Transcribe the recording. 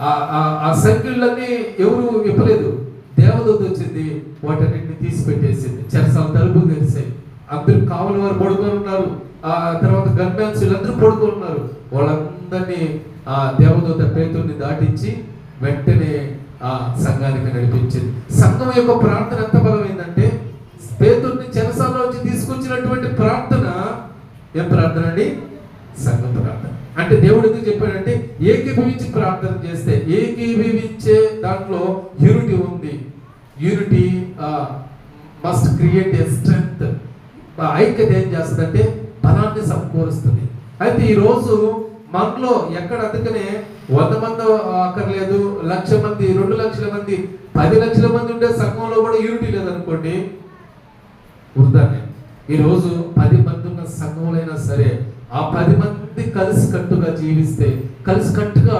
ఆ- సర్కిళ్ళన్నీ ఎవరు ఇవ్వలేదు దేవదూత వచ్చింది వాటన్నిటిని తీసి పెట్టేసింది చెరసాల తలుపులు తెరిసాయి అందరూ కావలి వారు పడుకొని ఉన్నారు. ఆ తర్వాత గన్మ్యాన్స్ వీళ్ళందరూ పడుకొని ఉన్నారు. వాళ్ళందరినీ ఆ దేవదూత పేతుడిని దాటించి వెంటనే ఆ సంఘానికి నడిపించింది. సంఘం యొక్క ప్రార్థన ఎంత బలమైందంటే పేతుడిని చెరసాల నుంచి తీసుకొచ్చినటువంటి ప్రార్థన ఏం ప్రార్థన అండి? సంఘ ప్రార్థన. అంటే దేవుడు ఎందుకు చెప్పాడంటే ఏకీభవించి ప్రార్థన చేస్తే ఏకీభవించే దాంట్లో యూనిటీ ఉంది. Unity must create a strength ఐక్యత ఏం చేస్తుందంటే బలాన్ని సమకూరుస్తుంది. అయితే ఈరోజు మనలో ఎక్కడ అందుకనే వంద మంది అక్కర్లేదు లక్ష మంది రెండు లక్షల మంది పది లక్షల మంది ఉండే సంఘంలో కూడా యూనిటీ లేదనుకోండి వృధానే ఈ రోజు పది మంది ఉన్న సంఘంలో సరే ఆ పది మంది కలిసి కట్టుగా జీవిస్తే కలిసి కట్టుగా